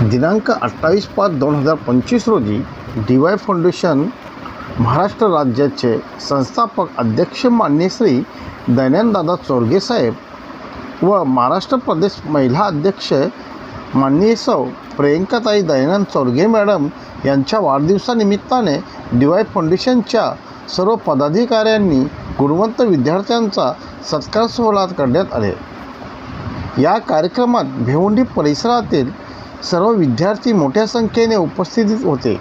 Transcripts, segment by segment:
दिनांक अठ्ठावीस पाच दोन हजार पंचवीस रोजी डी वाय फाउंडेशन महाराष्ट्र राज्याचे संस्थापक अध्यक्ष मान्य श्री दयानंददादा चोरगे साहेब व महाराष्ट्र प्रदेश महिला अध्यक्ष माननीय सौ प्रियंकाताई दयानंद चोरगे मॅडम यांच्या वाढदिवसानिमित्ताने डी वाय फाउंडेशनच्या सर्व पदाधिकाऱ्यांनी गुणवंत विद्यार्थ्यांचा सत्कार सोहळा करण्यात आले. या कार्यक्रमात भिवंडी परिसरातील सर्व विद्यार्थी मोठ्या संख्येने उपस्थित होते.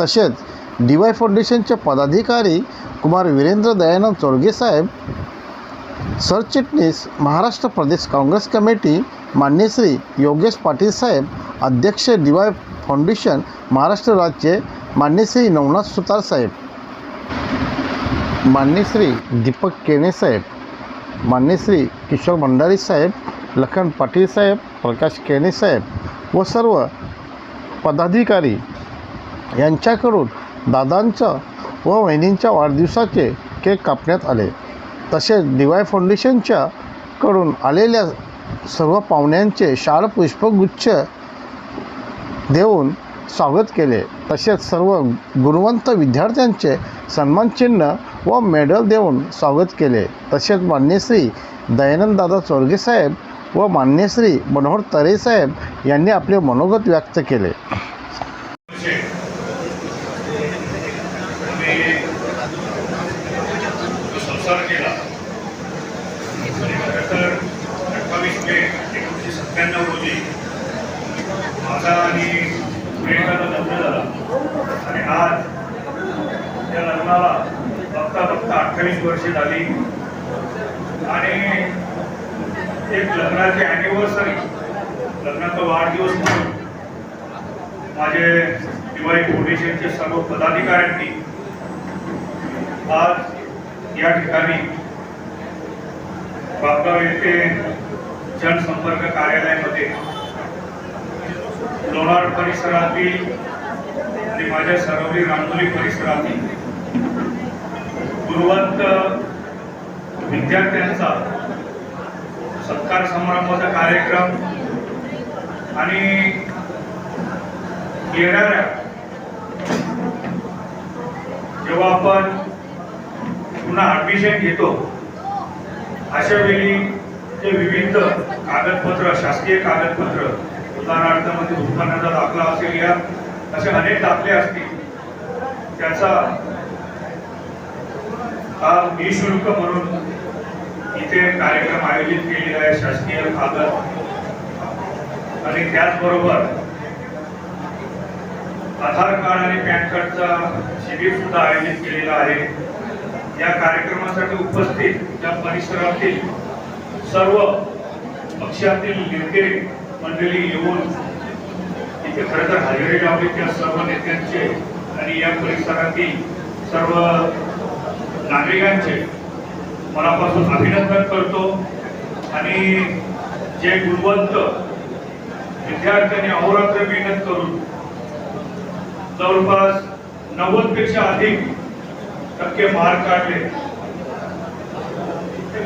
तसेच डी वाय फाउंडेशनचे पदाधिकारी कुमार वीरेंद्र दयानंद चोरगे साहेब सरचिटणीस महाराष्ट्र प्रदेश काँग्रेस कमिटी मान्यश्री योगेश पाटील साहेब अध्यक्ष डी वाय फाउंडेशन महाराष्ट्र राज्य मान्यश्री नवनाथ सुतार साहेब मान्यश्री दीपक केणे साहेब मान्यश्री किशोर भंडारी साहेब लखन पाटील साहेब प्रकाश केणे साहेब व सर्व पदाधिकारी यांच्याकडून दादांचं व वहिनींच्या वाढदिवसाचे केक कापण्यात आले. तसेच डी वाय फाउंडेशनच्या कडून आलेल्या सर्व पाहुण्यांचे शाळ पुष्पगुच्छ देऊन स्वागत केले. तसेच सर्व गुणवंत विद्यार्थ्यांचे सन्मानचिन्ह व मेडल देऊन स्वागत केले. तसेच मान्यश्री दयानंददादा दादा साहेब व मान्यश्री मनोहर तरे साहेब यांनी आपले मनोगत व्यक्त केले. आणि सत्त्याण्णव रोजी माझा आणि प्रियंकाचा लग्न झाला आणि आज त्या लग्नाला बघता बघता अठ्ठावीस वर्षे झाली. आणि एक लग्नाची ॲनिव्हर्सरी लग्नाचा वाढदिवस म्हणून माझे दिवाळी फाउंडेशनचे सर्व पदाधिकाऱ्यांनी आज या ठिकाणी बापगाव येथे जनसंपर्क कार्यालयामध्ये लोणार परिसरातील आणि माझ्या सरवली रांगोली परिसरातील गुरुवंत विद्यार्थ्यांचा सत्कार समारंभाचा कार्यक्रम आणि येणाऱ्या जेव्हा आपण पुन्हा ऍडमिशन घेतो अशा वेळी ते विविध कागदपत्र शासकीय कागदपत्र उदाहरणार्थ म्हणजे उत्पन्नाचा दाखला असेल या असे अनेक दाखले असतील. त्याचा हा निशुल्क म्हणून इथे कार्यक्रम आयोजित केलेला आहे शासकीय कागद आणि त्याचबरोबर आधार कार्ड आणि पॅन कार्डचा शिबिर सुद्धा आयोजित केलेला आहे. या कार्यक्रमासाठी उपस्थित या परिसरातील सर्व पक्षातील नेते मंडळी येऊन इथे खरं तर हजेरी लावली त्या सर्व नेत्यांचे आणि या परिसरातील सर्व नागरिकांचे. मनापासून अभिनंदन करतो. आणि जे गुणवंत विद्यार्थ्यांनी अहोरात्र मेहनत करून जवळपास नव्वदपेक्षा अधिक टक्के मार्क काढले.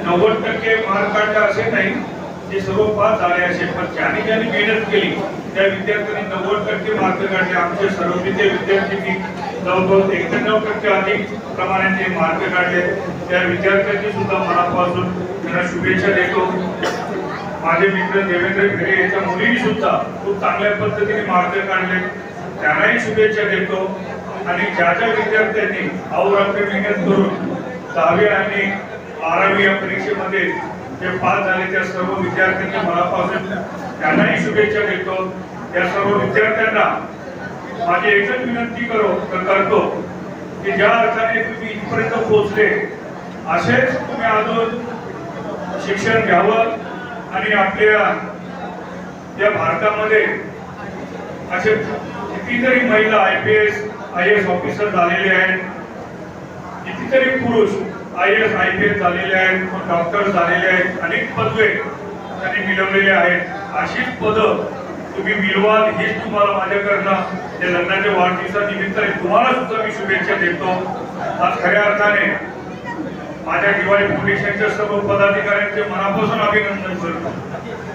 नव्वद टक्के मार्क काढले असे नाही ते सर्व पास झाले असे. पण ज्यांनी ज्यांनी मेहनत केली त्या विद्यार्थ्यांनी नव्वद टक्के मार्क काढले. आमचे सर्व विद्यार्थी जवळजवळ जवळपास एक्क्याण्णव टक्के अधिक प्रमाणात मार्क काढले त्या विद्यार्थ्यांची सुद्धा मनापासून त्यांना शुभेच्छा देतो. माझे मित्र देवेंद्र भिडे यांच्या मुलींनी सुद्धा खूप चांगल्या पद्धतीने मार्क काढले. त्यांनाही शुभेच्छा देतो. आणि ज्या ज्या विद्यार्थ्यांनी अहोरात्र मेहनत करून दहावी आणि बारावी या परीक्षेमध्ये जे पास झाले त्या सर्व विद्यार्थ्यांनी मनापासून त्यांनाही शुभेच्छा देतो. त्या सर्व विद्यार्थ्यांना माझी एकच विनंती करो करतो की ज्या अर्थाने तुम्ही इथपर्यंत पोहोचले असेच तुम्ही अजून शिक्षण घ्यावं आणि आपल्या या भारतामध्ये असे कितीतरी महिला I P S I S officer झालेले आहेत कितीतरी पुरुष I S I P S झालेले आहेत डॉक्टर झालेले आहेत अनेक पदवे त्यांनी मिळवलेले आहेत. अशीच पदं तुम्ही मिळवाल हेच तुम्हाला माझ्याकडनं या लग्नाच्या वाढदिवसानिमित्त तुम्हाला सुद्धा मी शुभेच्छा देतो. आज खऱ्या अर्थाने माझ्या दिवाळी फाउंडेशनच्या सर्व पदाधिकाऱ्यांचे मनापासून अभिनंदन करतो.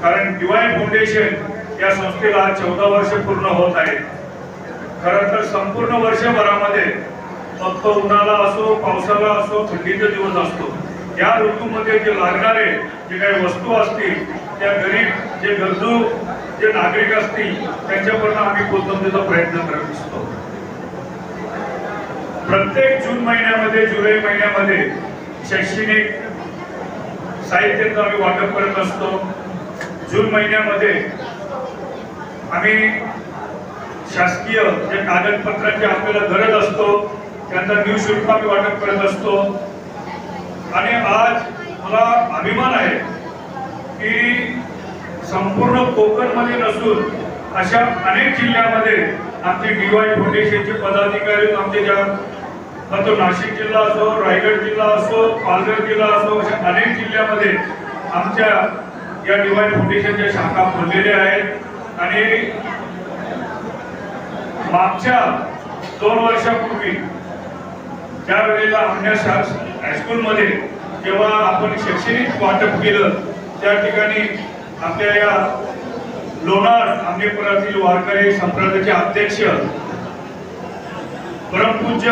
कारण दिवाळी फाउंडेशन या संस्थेला आज चौदा वर्ष पूर्ण होत आहे. खरं तर संपूर्ण वर्षभरामध्ये फक्त उन्हाळा असो पावसाळा असो थंडीचा दिवस असतो. या ऋतूमध्ये जे लागणारे जे काही वस्तू असतील त्या गरीब जे गरजू जे नागरिक असतील त्यांच्यापर्यंत आम्ही पोहोचवण्याचा प्रयत्न करत असतो. प्रत्येक जून महिन्यामध्ये जुलै महिन्यामध्ये शैक्षणिक साहित्याचं आम्ही वाटप करत असतो. जून महिन्यामध्ये आम्ही शासकीय जे कागदपत्रांची आपल्याला गरज असतो त्यांचा निःशुल्क आम्ही वाटप करत असतो. आणि आज मला अभिमान आहे की संपूर्ण कोकणमध्ये नसून अशा अनेक जिल्ह्यामध्ये आमचे डीवाय फाउंडेशनचे पदाधिकारी आमचे ज्या तो नाशिक जिल्हा असो रायगड जिल्हा असो पालघर जिल्हा असो अशा अनेक जिल्ह्यामध्ये आमच्या या डीवाय फाउंडेशनच्या शाखा खोललेल्या आहेत. आणि मागच्या दोन वर्षापूर्वी ज्या वेळेला आमच्या शा- हायस्कूलमध्ये जेव्हा आपण शैक्षणिक वाटप केलं त्या ठिकाणी आपल्या या लोणार आंबेपुरातील वारकरी संप्रदायाचे अध्यक्ष परमपूज्य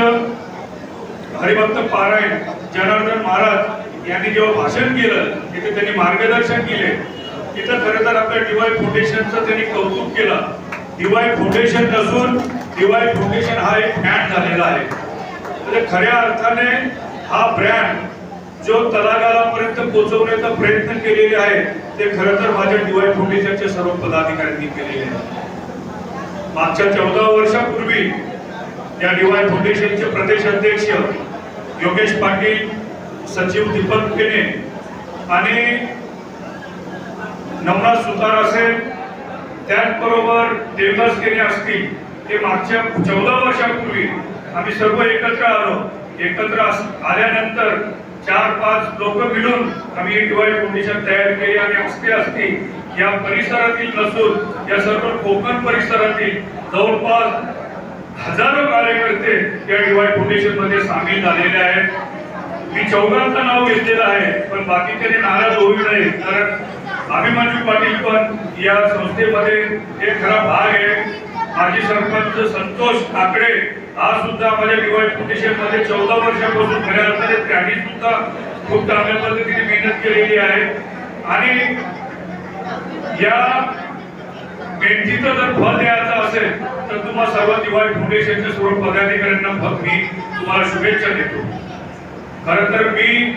हरिभक्त पारायण जनार्दन महाराज यांनी जेव्हा भाषण केलं तिथे त्यांनी मार्गदर्शन केले. तिथं खरं तर आपल्या डीवाय फाउंडेशनचं त्यांनी कौतुक केलं. डीवाय फाउंडेशन नसून डीवाय फाउंडेशन हा एक ब्रँड झालेला आहे. म्हणजे खऱ्या अर्थाने हा ब्रँड जो तलागालापर्यंत पोहोचवण्याचा प्रयत्न केलेले आहे ते खरं तर माझ्या डीवाय फाउंडेशनच्या सर्व पदाधिकाऱ्यांनी केलेले आहे मागच्या चौदा वर्षापूर्वी या डीवाय फाउंडेशनचे प्रदेश अध्यक्ष योगेश पाटील सचिव दीपक केने आणि नमना सुतार असेल त्याचबरोबर देवदास केने असतील ते मागच्या चौदा वर्षापूर्वी आम्ही सर्व एकत्र आलो. एकत्र आल्यानंतर चार पाच लोक मिळून आम्ही एक फाउंडेशन तयार केली आणि असते असती या परिसरातील नसून या सर्व कोकण परिसरातील जवळपास हजारो कार्यकर्ते या डीवाय फाउंडेशनमध्ये सामील झालेले आहेत. मी चौघांचं नाव घेतलेलं आहे पण बाकीचे नाराज होऊ नये कारण अभिमन्यू पाटील पण या संस्थेमध्ये एक खरा भाग आहे. माजी सरपंच संतोष ठाकरे आज सुद्धा माझ्या डीवाय फाउंडेशनमध्ये चौदा वर्षापासून खऱ्या अर्थाने त्यांनी सुद्धा खूप चांगल्या पद्धतीने मेहनत केलेली आहे. आणि या मेहनतीचं जर फल द्यायचं असेल तर तुम्हाला सर्व दिवाळी फाउंडेशनच्या सर्व पदाधिकाऱ्यांना फक्त मी तुम्हाला शुभेच्छा देतो. खर तर मी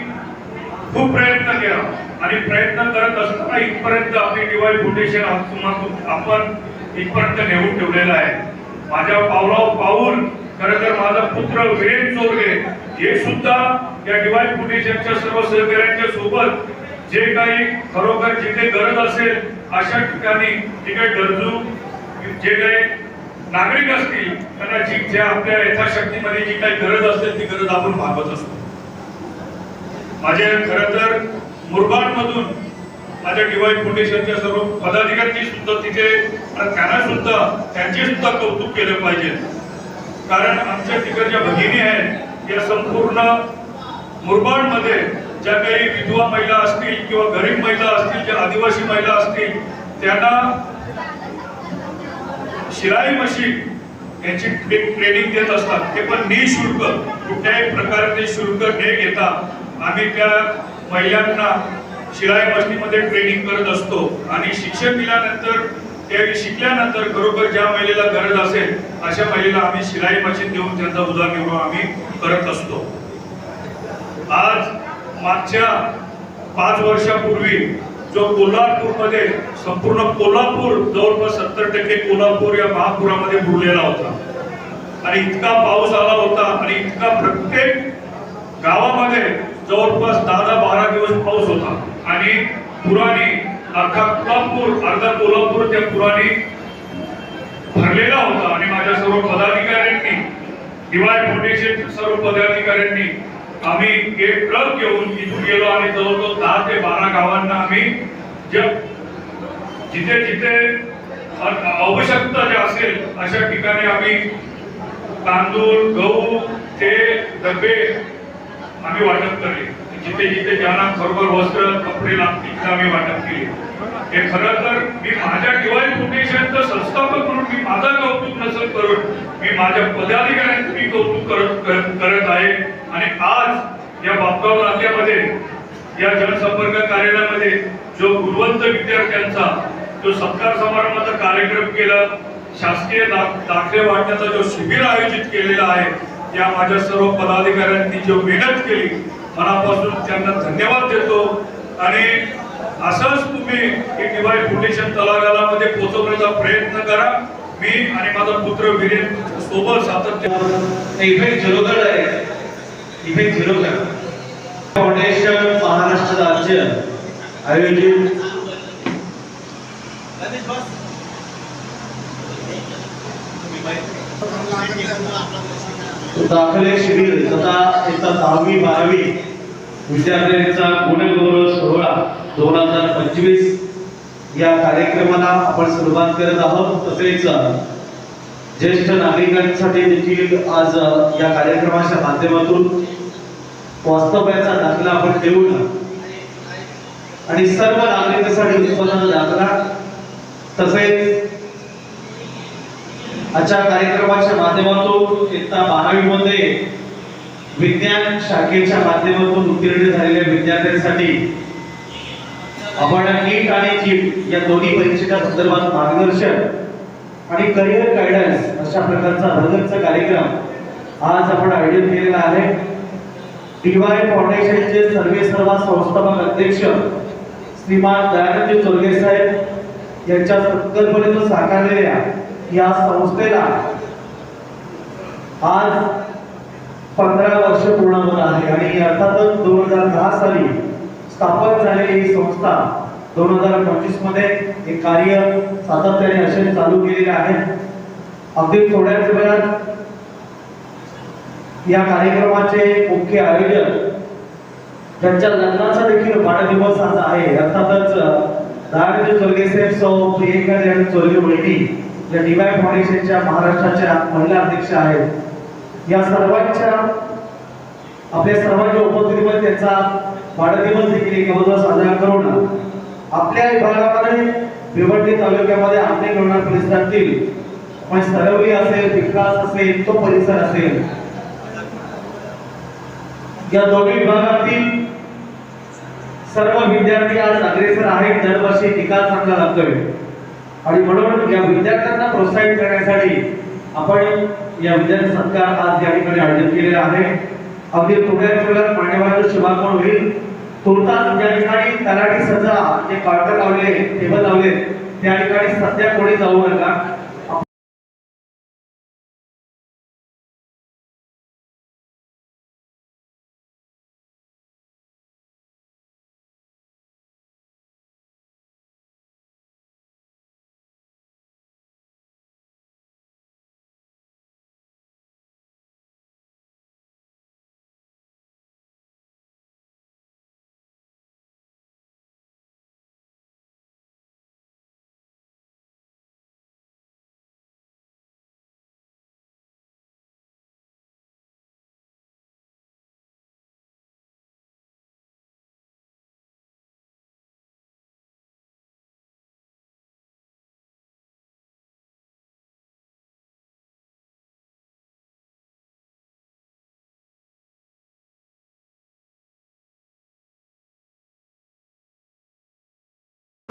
खूप प्रयत्न केला आणि प्रयत्न करत असताना इथपर्यंत आपली दिवाळी फाउंडेशन आज आपण इथपर्यंत नेऊन ठेवलेलं आहे. माझ्या पावलाव पाऊल खरं तर माझा पुत्र वीरेन चोरगे हे सुद्धा या डिवाईन फाउंडेशनच्या सर्व सहकाऱ्यांच्या सोबत जे काही खरोखर जिथे गरज असेल अशा ठिकाणी जे काही गरजू जे काही नागरिक असतील त्यांना जी जे आपल्या यथाशक्तीमध्ये जी काही गरज असेल ती गरज आपण भागवत असतो. माझे खरं तर मुरबाड मधून माझ्या डीवाय फाउंडेशनच्या सर्व पदाधिकारी सुद्धा तिथे आणि त्यांना सुद्धा त्यांचे सुद्धा कौतुक केलं पाहिजे. कारण आमच्या तिकडच्या भगिनी आहेत या संपूर्ण मुरबाडमध्ये ज्या काही विधवा महिला असतील किंवा गरीब महिला असतील ज्या आदिवासी महिला असतील त्यांना शिलाई मशीन याची ट्रेनिंग देत असतात. ते पण निशुल्क कुठल्याही प्रकारचे शुल्क न घेता आम्ही त्या महिलांना शिलाई मशीनमध्ये ट्रेनिंग करत असतो. आणि शिक्षण दिल्यानंतर ते शिकल्यानंतर खरोखर ज्या महिलेला गरज असेल अशा महिलेला आम्ही शिलाई मशीन देऊन त्यांचा उदरनिर्वाह आम्ही करत असतो. आज मागच्या पाच वर्षापूर्वी जो कोल्हापूरमध्ये संपूर्ण कोल्हापूर जवळपास सत्तर टक्के कोल्हापूर या महापुरामध्ये बुडलेला होता. आणि इतका पाऊस आला होता आणि इतका प्रत्येक गावामध्ये जवळपास दहा दहा बारा दिवस पाऊस होता. आणि पुराणी अख्खा कोल्हापूर अर्धा कोल्हापूर त्या पुराणी भरलेला होता आणि माझ्या सर्व पदाधिकाऱ्यांनी दिवाय फाउंडेशन सर्व पदाधिकाऱ्यांनी आम्ही एक ट्रक घेऊन इथून गेलो आणि जवळजवळ दहा ते बारा गावांना आम्ही जिथे जिथे आवश्यकता जे असेल अशा ठिकाणी आम्ही तांदूळ गहू ते डबे आम्ही वाटप केले जिथे जिथे ज्यांना खरोखर वस्त्र कपडे लागतील तिथे आम्ही वाटप केले. हे खरं तर मी माझ्या डिवाईन फाउंडेशनचं संस्थापक म्हणून मी माझा कौतुक नसेल करून मी माझ्या पदाधिकाऱ्यांचं मी कौतुक करत करत- आहे. आणि आज या बापगाव नाक्यामध्ये या जनसंपर्क कार्यालयामध्ये जो गुणवंत विद्यार्थ्यांचा जो सत्कार समारंभाचा कार्यक्रम केला शासकीय दाखले वाटण्याचा जो शिबिर आयोजित केलेला आहे या माझ्या सर्व पदाधिकाऱ्यांनी जो मेहनत केली मनापासून त्यांना धन्यवाद देतो. आणि असंच तुम्ही हे डिवाय फाउंडेशन तलागालामध्ये पोहोचवण्याचा प्रयत्न करा. मी आणि माझा पुत्र वीरेन सोबत सातत्य इफेक्ट झिरोगड आहे. इफेक्ट झिरोगड फाउंडेशन महाराष्ट्र राज्य आयोजित दाखले शिबिर तथा इयत्ता दहावी बारावी विद्यार्थ्यांचा गुणगौरव सोहळा दोन हजार पंचवीस या कार्यक्रमाला आपण सुरुवात करत आहोत. तसेच ज्येष्ठ नागरिकांसाठी देखील आज या कार्यक्रमाच्या माध्यमातून वास्तव्याचा दाखला आपण देऊन आणि सर्व नागरिकांसाठी उत्पन्नाचा दाखला. तसेच आजच्या कार्यक्रमाच्या माध्यमातून इयत्ता बारावीमध्ये विज्ञान शाखेच्या माध्यमातून उत्तीर्ण झालेल्या विद्यार्थ्यांसाठी आपण नीट आणि जीट या दोन्ही परीक्षेच्या संदर्भात मार्गदर्शन आणि करिअर गायडन्स अशा प्रकारचा भरगतचा कार्यक्रम आज आपण आयोजित केलेला आहे. टीवाय फाउंडेशनचे सर्वे सर्वा संस्थापक अध्यक्ष श्रीमान दयानंद चोरगे साहेब यांच्या संकल्पनेतून साकारलेल्या या संस्थेला आज पंधरा वर्ष पूर्ण होत आहे आणि अर्थातच दोन हजार दहा साली स्थापन झालेली ही संस्था दोन हजार पंचवीसमध्ये हे कार्य सातत्याने असे चालू केलेले आहे. अगदी थोड्याच वेळात या कार्यक्रमाचे मुख्य आयोजक त्यांच्या लग्नाचा देखील वाढदिवस आज आहे. अर्थातच दारिद्र्य चोरगे सौ प्रियंका चोरगे वहिनी या डिवाय फाउंडेशनच्या महाराष्ट्राच्या महिला अध्यक्ष आहेत. या सर्वांच्या आपल्या सर्वांच्या उपस्थितीमध्ये त्यांचा वाढदिवस देखील एक बाजूला साजरा करून आपल्या विभागामध्ये भिवंडी तालुक्यामध्ये आपले लोणार परिसरातील पण सरवली असेल विकास असेल तो परिसर असेल. या दोन्ही विभागातील सर्व विद्यार्थी आज अग्रेसर आहेत. दरवर्षी निकाल चांगला लागतोय. आणि म्हणून या विद्यार्थ्यांना प्रोत्साहित करण्यासाठी आपण या विद्यार्थी सत्कार आज या ठिकाणी आयोजित केलेला आहे. अगदी थोड्याच वेळात मान्यवरांचं शुभागमन होईल? तुर्तास ज्या ठिकाणी तलाठी सजा जे काळकर लावले टेबल लावले त्या ठिकाणी सध्या कोणी जाऊ नका.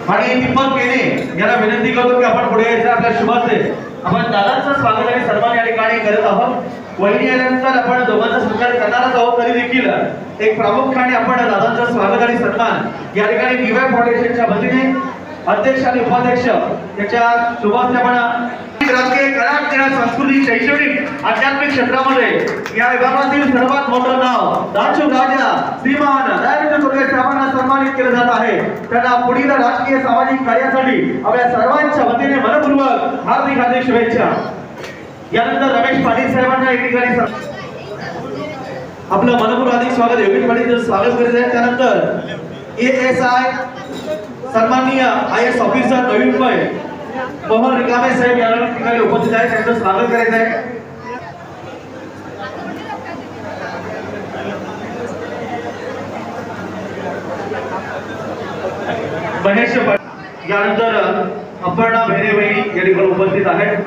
आणि दीपक केने यांना विनंती करतो की आपण पुढे यायचं आपल्या शुभाचे आपण दादांचं स्वागत आणि सन्मान या ठिकाणी करत आहोत. वहिनी आल्यानंतर आपण दोघांचा सत्कार करणारच आहोत तरी देखील. एक प्रामुख्याने आपण दादांचं स्वागत आणि सन्मान या ठिकाणी डीवाय फाउंडेशनच्या वतीने अध्यक्ष आणि उपाध्यक्ष याच्या शुभाचे आपण राजकीय कला क्रीडा शैक्षणिक आध्यात्मिक क्षेत्रामध्ये या विभागातील सर्वात मोठं नाव राजा श्रीमान नरेंद्र साहेबांना सन्मानित केलं जात आहे. त्यांना पुढील राजकीय सामाजिक कार्यासाठी आपल्या सर्वांच्या वतीने मनपूर्वक हार्दिक हार्दिक शुभेच्छा. यानंतर रमेश पाटील साहेबांना एक ठिकाणी आपलं मनपूर्वक अधिक स्वागत योगेश पाटील स्वागत करीत आहे त्यानंतर ए एस आय सन्माननीय आय एस ऑफिसर नवीन मुंबई मोहन रिकामे साहेब या ठिकाणी उपस्थित आहेत. त्यांचं स्वागत करायचं आहे. महेश यानंतर अपर्णा भेरे बहिणी या ठिकाणी उपस्थित आहेत.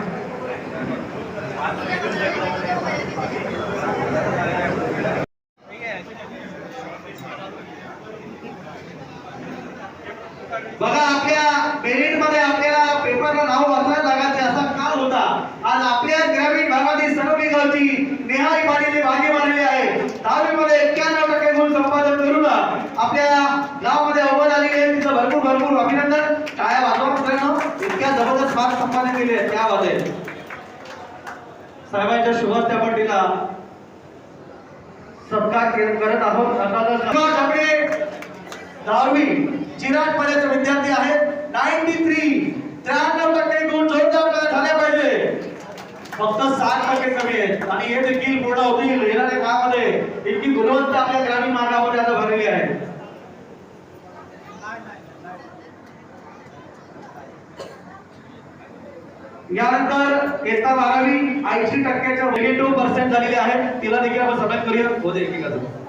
बघा आपल्या मेरिटमध्ये आपल्याला पेपरला नाव वाचायला लागायचे असा काळ होता आज आपल्या ग्रामीण भागातील सर्व गावची नेहाई पाटील भागी मारलेली आहे दहावी मध्ये एक्क्याण्णव टक्के गुण संपादन करून आपल्या गावामध्ये अव्वल आलेली आहे तिचं भरपूर अभिनंदन. टाळ्या वाजवा मित्रांनो इतक्या जबरदस्त मार्क संपादन केले आहेत त्यामध्ये साहेबांच्या शुभास्त्या आपण तिला सत्कार करत आहोत. आपले दहावी चिराग पाड्याचे विद्यार्थी आहेत. नाईन्टी थ्री त्र्याण्णव टक्के गुण जोरदार झाले पाहिजे. फक्त सात टक्के कमी आहेत. आणि हे देखील पूर्ण होतील. येणाऱ्या काळामध्ये इतकी गुणवत्ता आपल्या ग्रामीण मार्गामध्ये आता भरलेली आहे. यानंतर इयत्ता बारावी ऐंशी टक्क्याच्या निगेटिव्ह पर्सेंट झालेले आहेत. तिला देखील आपण सबमिट करूया. होते एकेकाचं.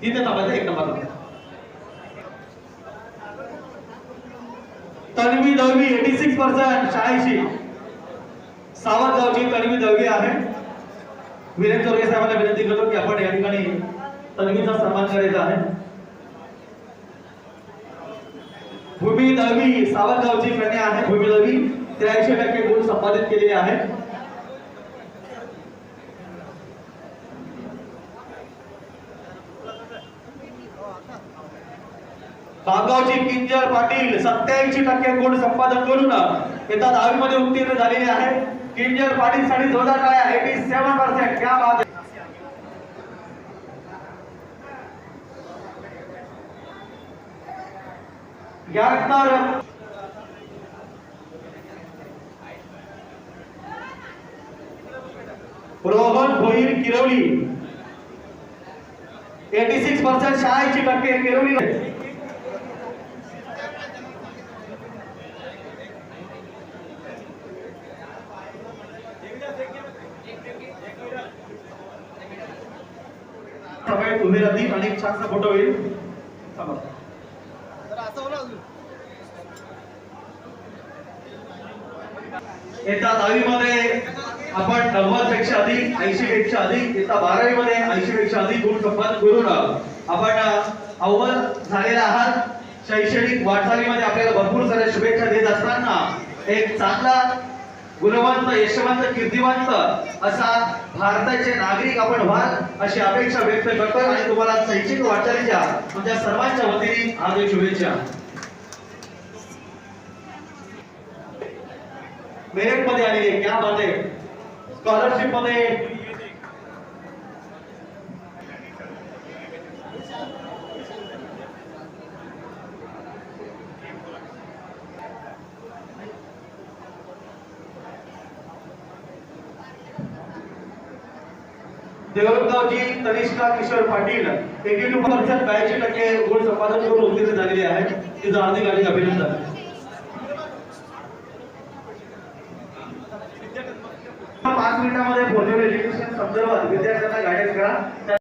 तिथे थांबायचं एक number Tanvi Dalvi eighty six percent शहाऐंशी सावरगावची तन्वी दळवी आहे. वीरेंद्र चोरगे साहेबांना विनंती करतो की आपण या ठिकाणी तन्वीचा सन्मान करायचा आहे. भूमी दळवी सावरगावची कन्या आहे भूमी दळवी त्र्याऐंशी टक्के गुण संपादित केलेले आहे बागावची किंजर पाटील सत्याऐंशी टक्के गुण संपादन करून येतात. दहावी मध्ये उत्तीर्ण झालेले आहे किंजर पाटील साठी जोरदार काय एटी सेव्हन पर्सेंट क्या बात आहे. यानंतर Rohan Bhoir Kirwali. Eighty six percent शहाऐंशी टक्के किरवली. सगळे तुम्ही राहतील आणि एक छानसा फोटो होईल. येता दहावी मध्ये आपण नव्वदपेक्षा अधिक ऐंशी पेक्षा अधिक येता बारावी मध्ये ऐंशी पेक्षा अधिक गुण संपादन करून आपण अव्वल झालेला आहात. शैक्षणिक वाटचालीमध्ये आपल्याला भरपूर साऱ्या शुभेच्छा देत असताना एक चांगला गुणवंत यशवंत कीर्तिवंत असा भारताचे नागरिक आपण व्हाल अशी अपेक्षा व्यक्त करतो आणि तुम्हाला शैक्षणिक वाटचालीच्या तुमच्या सर्वांच्या वतीने हार्दिक शुभेच्छा. मेरिटमध्ये आहे. क्या बात आहे स्कॉलरशिपमध्ये. देवळगावची Tanishka Kishor Patil eighty two percent ब्याऐंशी टक्के गुण संपादन करून उत्तीर्ण झालेले आहेत. तिचं हार्दिक हार्दिक अभिनंदन. पाच